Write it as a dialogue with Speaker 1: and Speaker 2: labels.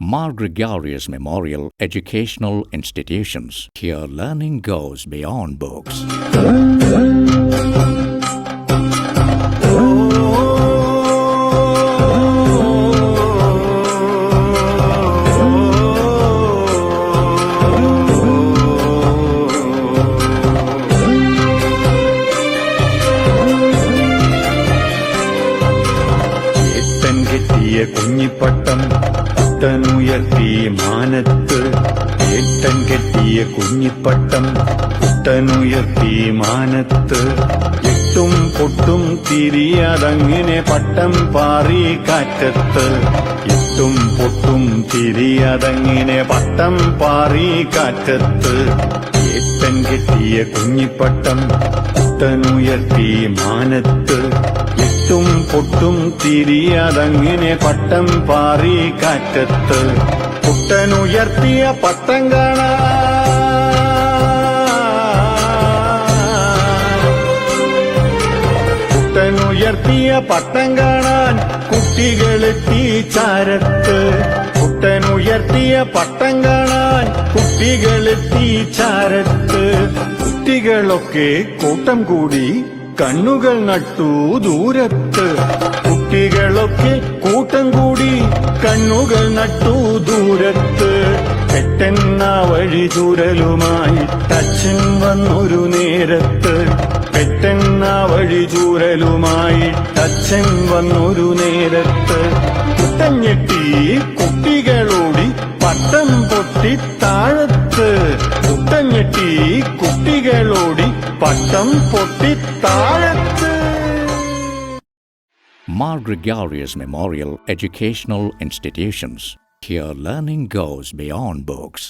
Speaker 1: Mar Gregorius Memorial Educational Institutions. Here learning goes beyond books.
Speaker 2: ഏട്ടൻ കെട്ടിയ കുഞ്ഞിപ്പട്ടം കുട്ടനുയർത്തി മാനത്ത് ഏട്ടൻ കെട്ടിയ കുഞ്ഞിപ്പട്ടം കുട്ടനുയർത്തി മാനത്ത് എട്ടും പൊട്ടും തിരിയതങ്ങിനെ പട്ടം പാറി കാറ്റത്ത്. എട്ടും പൊട്ടും തിരിയതങ്ങിനെ പട്ടം പാറി കാറ്റത്ത്. ഏട്ടൻ കെട്ടിയ കുഞ്ഞിപ്പട്ടം കുട്ടനുയർത്തി മാനത്ത് പൊട്ടും തിരിയതങ്ങിനെ പട്ടം പാറി കാറ്റത്ത്. കുട്ടനുയർത്തിയ പട്ടം കാണാ. കുട്ടനുയർത്തിയ പട്ടം കാണാൻ കുട്ടികളെത്തി ചാരത്ത് കുട്ടനുയർത്തിയ പട്ടം കാണാൻ കുട്ടികളെത്തി ചാരത്ത് കുട്ടികളൊക്കെ കൂട്ടം കൂടി കണ്ണുകൾ നട്ടു ദൂരത്ത്. കുട്ടികളൊക്കെ കൂട്ടം കൂടി കണ്ണുകൾ നട്ടു ദൂരത്ത്. പെട്ടെന്ന വഴി ചൂരലുമായി തച്ചൻ വന്നൊരു നേരത്ത്. പെട്ടെന്ന വഴി ചൂരലുമായി തച്ചൻ വന്നൊരു നേരത്ത്. കുട്ടഞ്ഞെട്ടി കുട്ടികളോടി പട്ടം പൊട്ടി താഴത്ത്. കുട്ടഞ്ഞെട്ടി കുട്ടികളോടി പട്ടം പൊട്ടി താഴത്ത്
Speaker 1: Mar Gregorius Memorial Educational Institutions. Here learning goes beyond books.